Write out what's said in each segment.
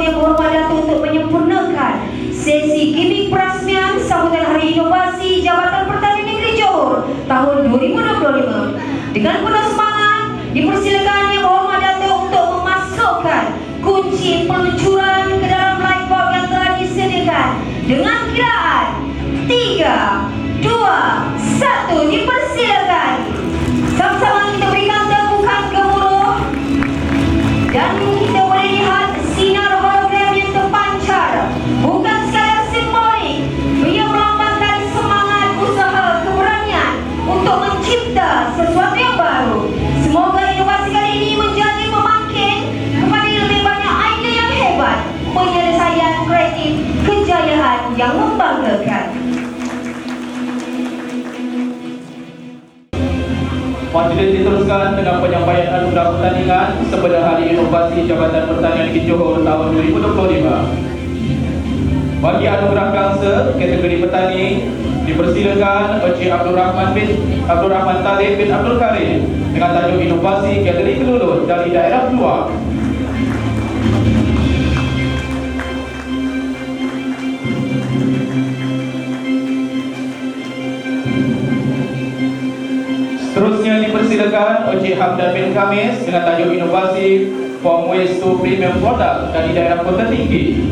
Yang Berhormat Datuk untuk menyempurnakan sesi gimmick perasmian sambutan Hari Inovasi Jabatan Pertanian Negeri Johor tahun 2025. Dengan penuh semangat, dipersilakan Yang Berhormat Datuk untuk memasukkan kunci peluncuran ke dalam light bulb yang telah disediakan dengan kiraan 3, 2, 1 dipersilakan. Sama-sama sesuatu yang baru. Semoga inovasi kali ini menjadi pemangkin kepada lebih banyak idea yang hebat. Penyelesaian kreatif kejayaan yang membanggakan. Majlis diteruskan dengan penyampaian anugerah pertandingan sepada Hari Inovasi Jabatan Pertanian Negeri Johor tahun 2025. Bagi anugerah bangsa kategori petani dipersilakan Encik Abdul Rahman bin Abdul Rahman Talib bin Abdul Karim dengan tajuk inovasi kategori kelulur dari daerah luar. Seterusnya dipersilakan Encik Hamdan bin Khamis dengan tajuk inovasi From Waste to Premium Product dari daerah Kota Tinggi.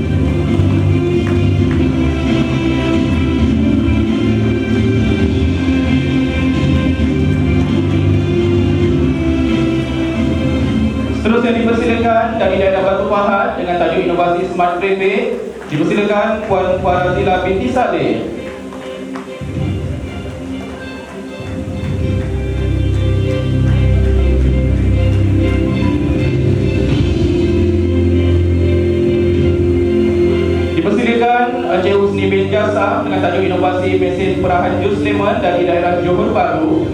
Inovasi Smart Prefect dipersilakan Puan Farazila binti Saleh. Encik Husni bin Jasa dengan tajuk inovasi mesin perahan jus lemon dari daerah Johor Bahru.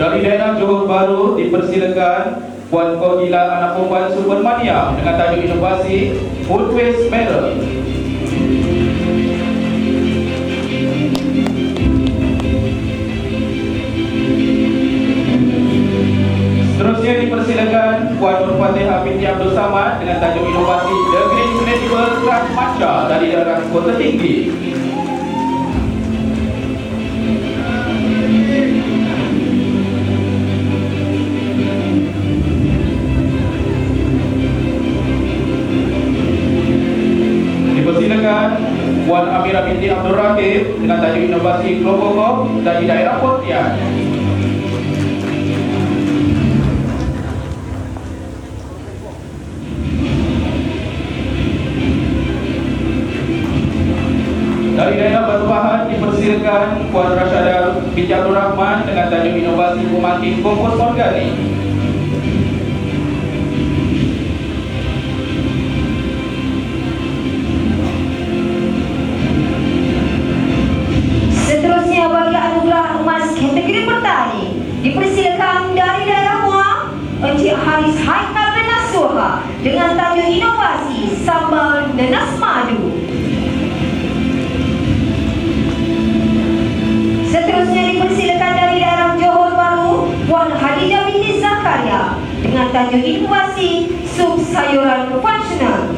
Dari daerah Johor Bahru dipersilakan Puan Kodila anak perempuan Supermania dengan tajuk inovasi Food Waste Matter. Seterusnya dipersilakan Puan Nur Fatihah binti Abdul Samad dengan tajuk inovasi The Green Credible Craft Matcha dari daerah Kota Tinggi. Dipersilakan Puan Amira binti Abdul Rakib dengan tajuk inovasi Globocop dari daerah Pontian. Dari daerah Batu Pahat dipersilakan Puan Rashada binti Abdul Rahman dengan tajuk inovasi pemangkit kompos organik. Dengan tajuk inovasi sambal nenas madu. Seterusnya dipersilakan dari daerah Johor Bahru Puan Hadijah binti Zakaria dengan tajuk inovasi sup sayuran functional.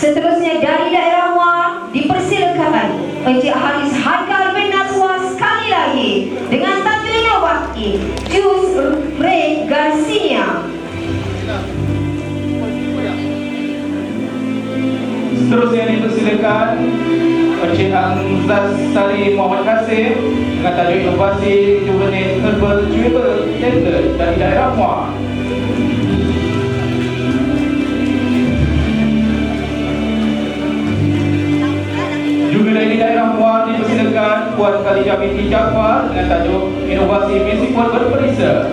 Seterusnya dari daerah Muar dipersilakan Encik Haris Haikal bin Naswa sekali lagi dengan tajuk inovasi Jus Ray Garcinia. Seterusnya dipersilakan Encik Hamzah Sari Muhammad Kasim dengan tajuk inovasi Juvenile Herbal Tender dari daerah Muar. Puan Khalijah binti Jaafar dengan tajuk inovasi municipal berperisa.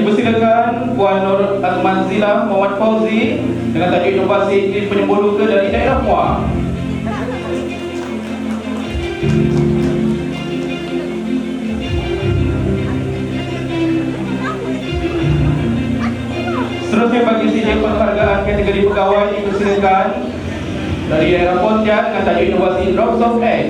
Dipersilakan Puan Nur Azmanzila Muhammad Fauzi dengan tajuk inovasi iklim penyembuh dari daerah Muar. Seterusnya bagi sijil penghargaan kategori pegawai dipersilakan dari daerah Pontian dengan tajuk inovasi Drops of X.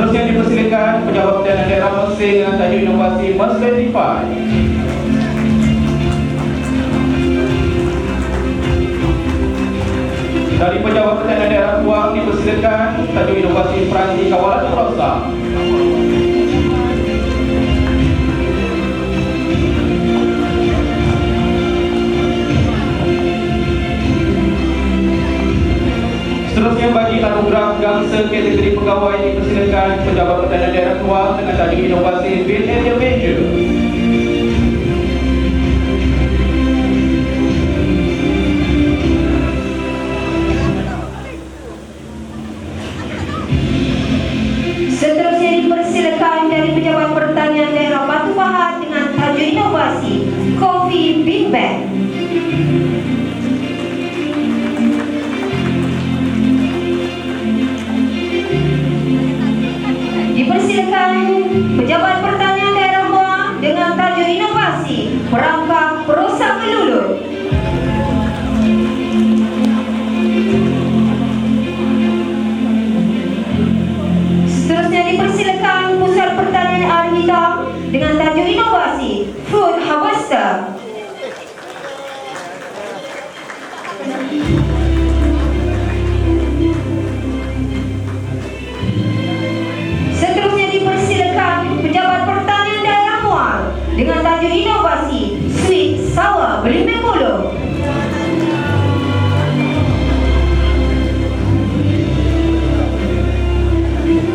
Seterusnya dipersilakan pejabat perdana daerah Mesir dengan tajuk inovasi Mesredify. Dari pejabat perdana daerah Tuang dipersilakan tajuk inovasi Peranti Kawalan Berusaha. Seterusnya bagi anugerah gangsa kategori pegawai dipersilakan pejabat perdana daerah Tuang dengan tajuk inovasi Area Major. Seterusnya dipersilakan dari pejabat pertanian daerah Batu Pahat dengan tajuk inovasi Coffee Big Bag. Pejabat pertanian daerah Muar dengan tajuk inovasi perangkap perosak melulu. Seterusnya dipersilakan Pusat Pertanian Air Hitam dengan tajuk inovasi Food Harvester. Tajuk inovasi Sweet Sour Belimbing Mulu.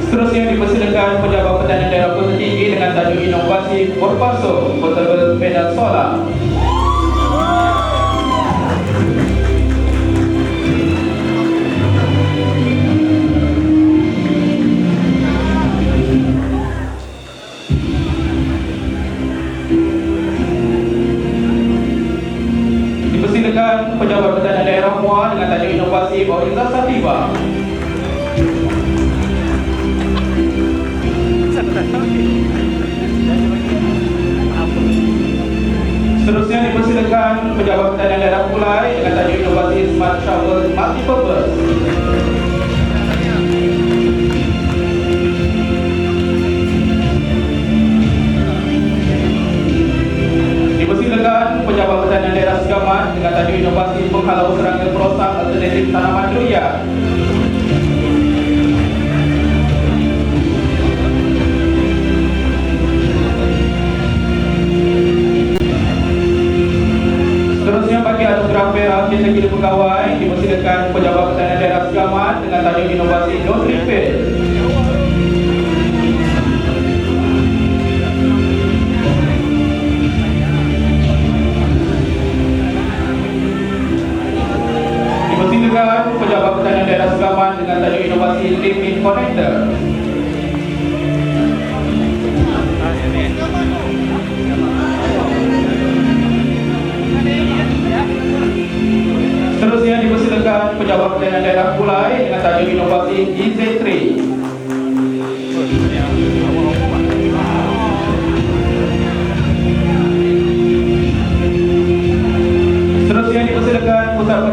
Seterusnya dipersilakan pejabat perdana daerah Kota Tinggi dengan tajuk inovasi Porpaso Portable Panel Solar. Dipersilakan pejabat perdana daerah Muar dengan tajuk inovasi Oriza Sativa. Seterusnya dipersilakan pejabat perdana daerah Kulai dengan tajuk inovasi Smart Shower Multipurpose. persilakan pejabat pertanian daerah Segamat dengan tajuk inovasi penghalau serangga perosak alternatif tanaman durian. Seterusnya bagi anugerah perak di segi pegawai dipersilakan pejabat pertanian daerah Segamat dengan tajuk inovasi non-repeat. Dipersilakan Pejabat Pertanian Daerah Segamat dengan tajuk inovasi in Connector. Seterusnya dipersilakan Pejabat Pertanian Daerah Kulai dengan tajuk inovasi GZ3.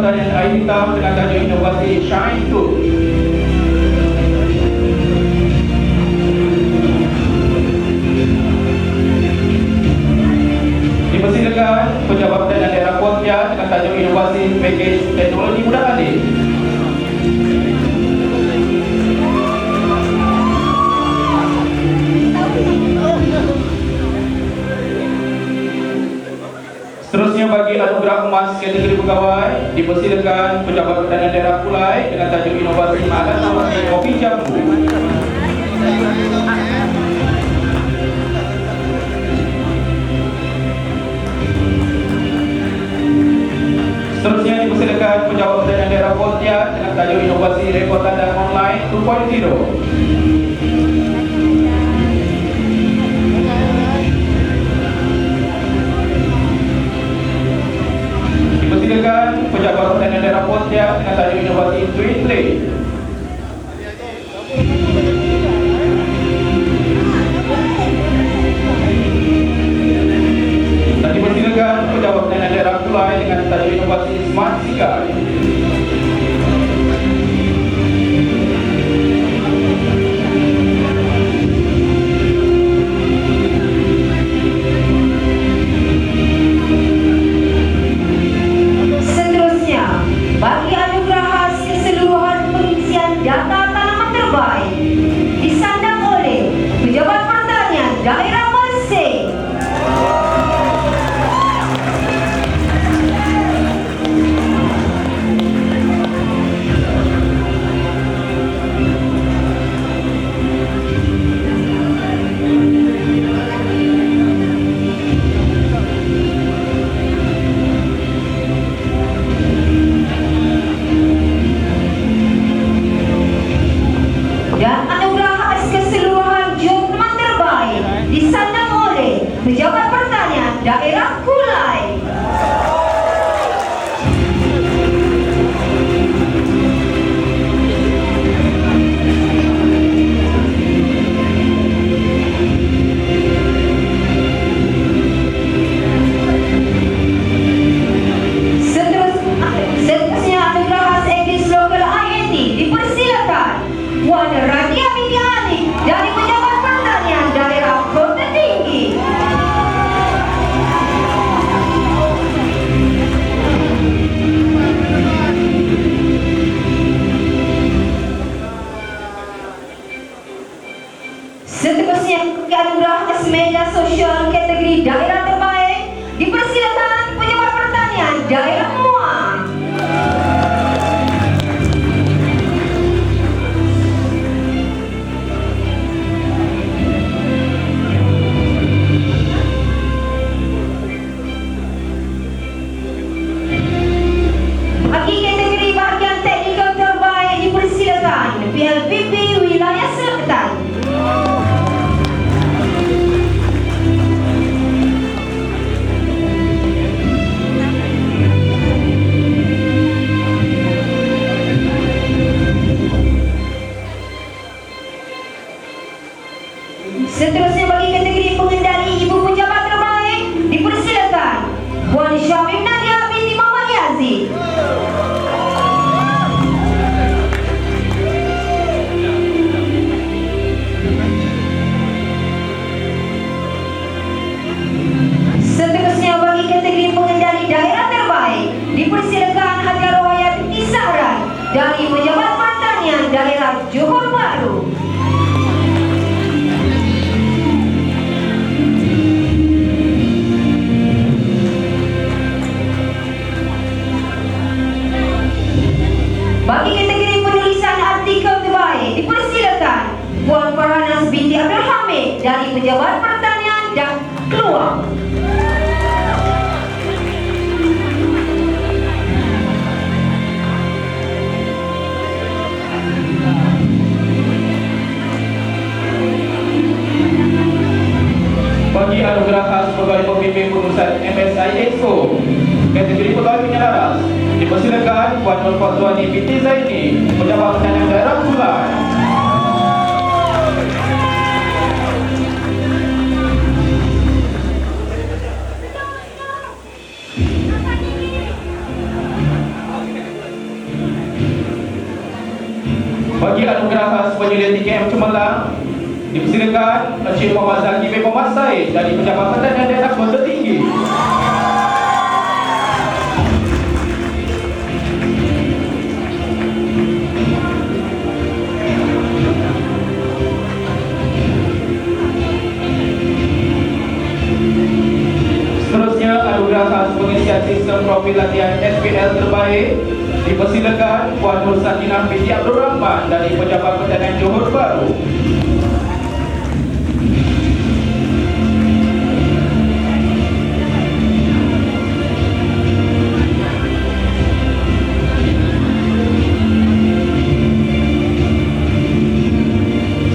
Pertanian Air Hitam dengan tajuk inovasi Shine 2. Dipersilakan Pejabat Pertanian Daerah Pontian dengan tajuk inovasi package teknologi mudah alih. Seterusnya bagi anugerah emas kategori pegawai dipersilakan Pejabat Pertanian Daerah Kulai dengan tajuk inovasi alat seperti kopi jambu. Seterusnya dipersilakan Pejabat Pertanian Daerah Pontian dengan tajuk inovasi rekod tanda online 2.0. Pejabat Pertanian Daerah Pontian dengan tajuk inovasi Twin Lane. Dan dipersilakan Pejabat Pertanian Daerah Kulai dengan tajuk inovasi Smart Sigar. dipersilakan Hajaraya binti Sahran dari Pejabat Pertanian Daerah Johor Bahru. Bagi kategori penulisan artikel terbaik dipersilakan Puan Farhanas binti Abdul Hamid dari Pejabat Pertanian dan keluar. Pemimpin Pengurusan MSI EXO Kategori Pegawai Penyelaras Dipersilakan Puan Nur Fazwani binti Zaini Pejabat Penyelidikan Daerah Kulai Bagi anugerah khas penyelia TKM Dipersilakan Encik Muhammad Zaki bin Muhammad Said dari Pejabat Petanian Daerah Kota Tinggi. Seterusnya anugerah khas pengisian sistem profil latihan SPL terbaik Dipersilakan Puan Nur Sakinah binti Abdul Rahman dari Pejabat Pertanian Johor Bahru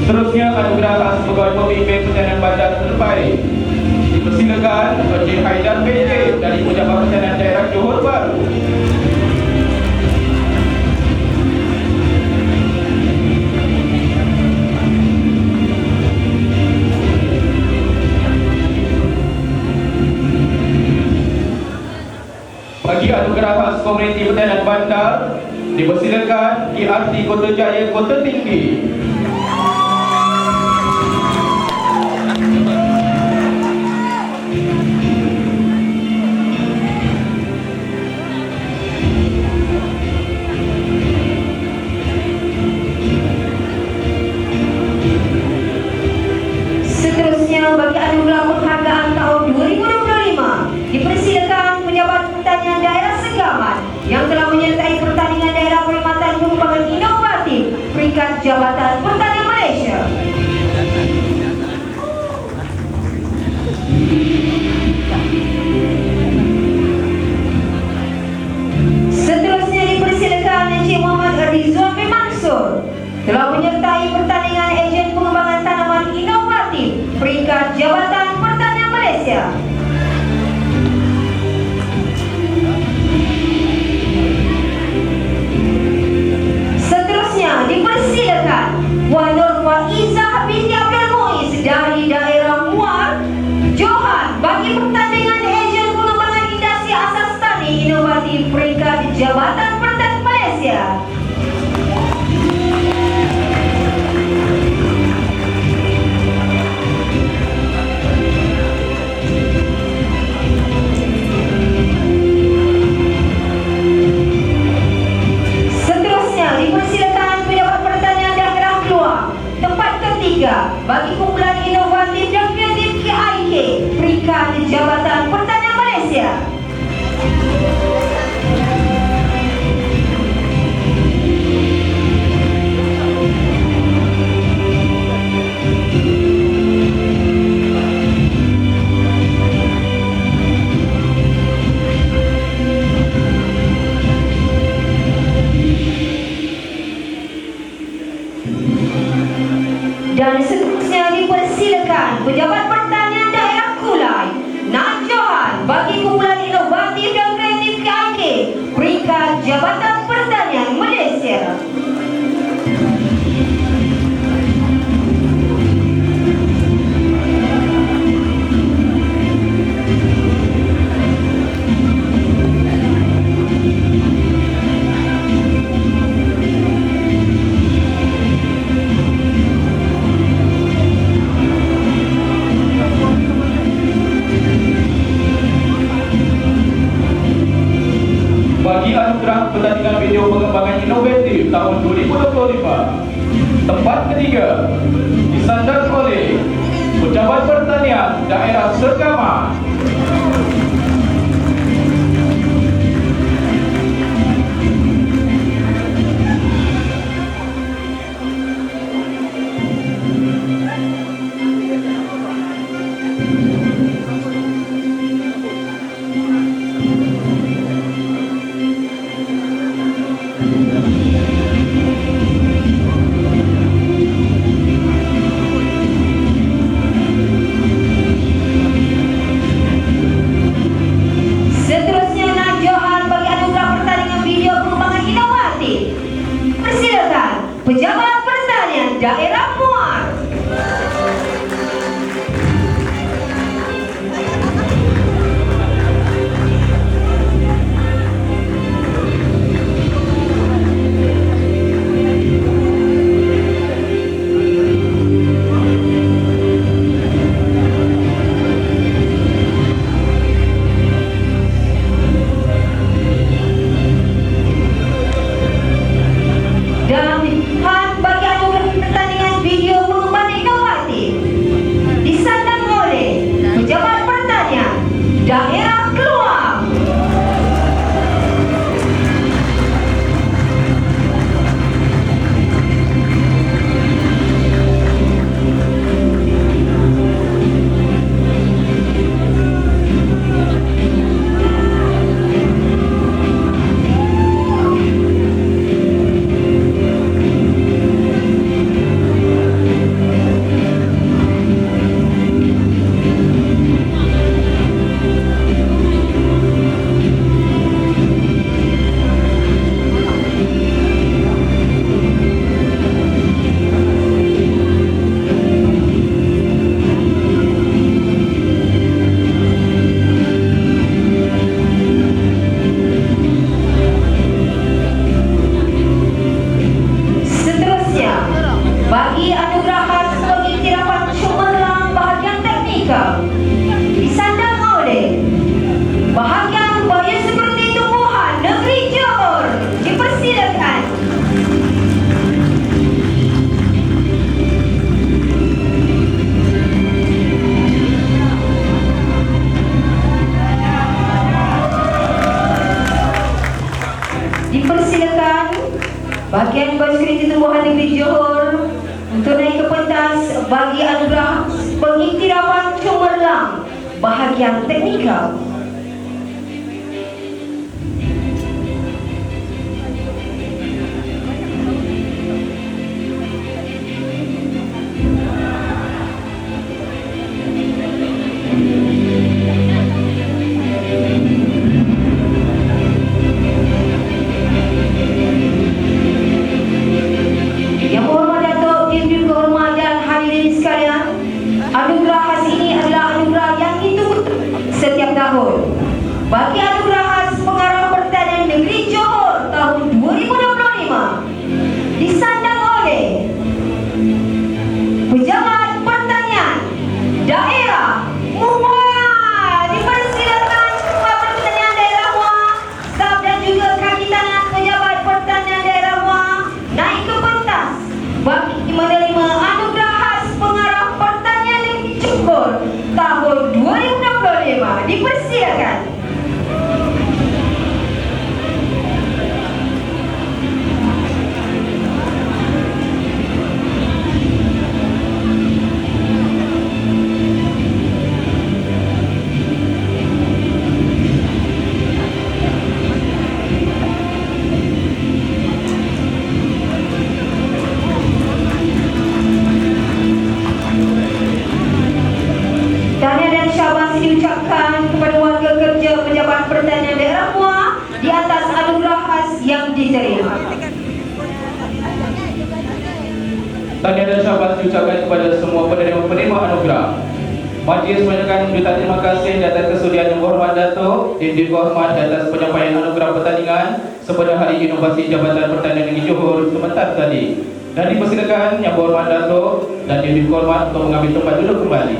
Seterusnya anugerah khas pegawai pemimpin pertanian bandar terbaik Dipersilakan Encik Haidar PJ dari Pejabat Pertanian Daerah Johor Bahru. Bagi anugerah khas komuniti pertanian bandar Dipersilakan IRT Kota Jaya Kota Tinggi peringkat Jabatan Pertanian Malaysia. Amen. bahagyang teknikal Syabas diucapkan kepada semua penerima-penerima anugerah. Majlis menyampaikan juta terima kasih di atas kesudian yang berhormat Datuk dan dihormat di atas penyampaian anugerah pertandingan sepada Hari Inovasi Jabatan Pertanian Negeri Johor sebentar tadi. Dan dipersilakan yang berhormat Datuk dan yang dihormat untuk mengambil tempat duduk kembali.